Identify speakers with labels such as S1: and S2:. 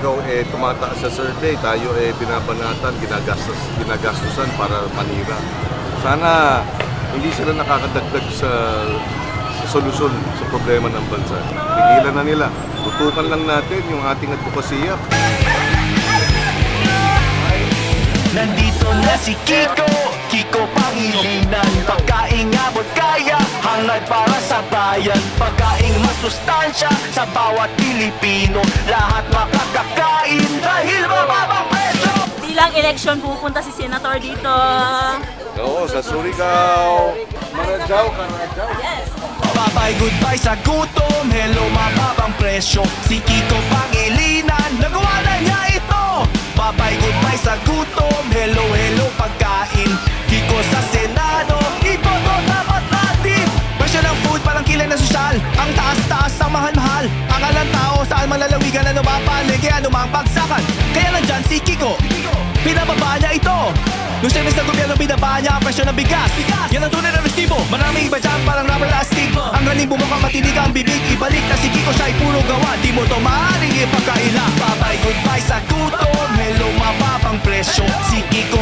S1: ikaw eh tumataas sa survey, tayo eh binabanatan, ginagastos, ginagastusan para manira. Sana hindi sila nakakadagdag sa, sa solusyon sa problema ng bansa. Pigilan na nila. Tutukan lang natin yung ating advokasya.
S2: Nandito na si Kiko Kiko Pangilinan Pagkaing abot kaya Hangad para sa bayan Pagkaing masustansya Sa bawat Pilipino Lahat mababang
S3: Bilang election pupunta si Senator dito.
S1: Oo, sa Surigao. Marajaw, Karajaw.
S3: Yes.
S2: Bye-bye goodbye sa gutom. Hello mababang presyo. Si Kiko Pangilinan. Nagawa na niya ito. Bye-bye goodbye sa gutom. Hello hello pagkain. Kiko sa Senado. Iboto dapat natin Presyo ng food parang kilay na sosyal. Ang taas-taas ang mahal-mahal. Ang alang tao saan malalawigan Ano ba palengke ano mang bagsakan Nung service ng gobyerno binaba niya ang presyo ng bigas. Yan ang tunay na resibo. Maraming iba dyan parang rubber astig. Ang galing bumukhang matinig ang bibig. Ibalik na si Kiko siya'y puro gawa. Di mo to maaaring ipagkaila. Bye-bye goodbye sa gutom. Hello mababang presyo. Si Kiko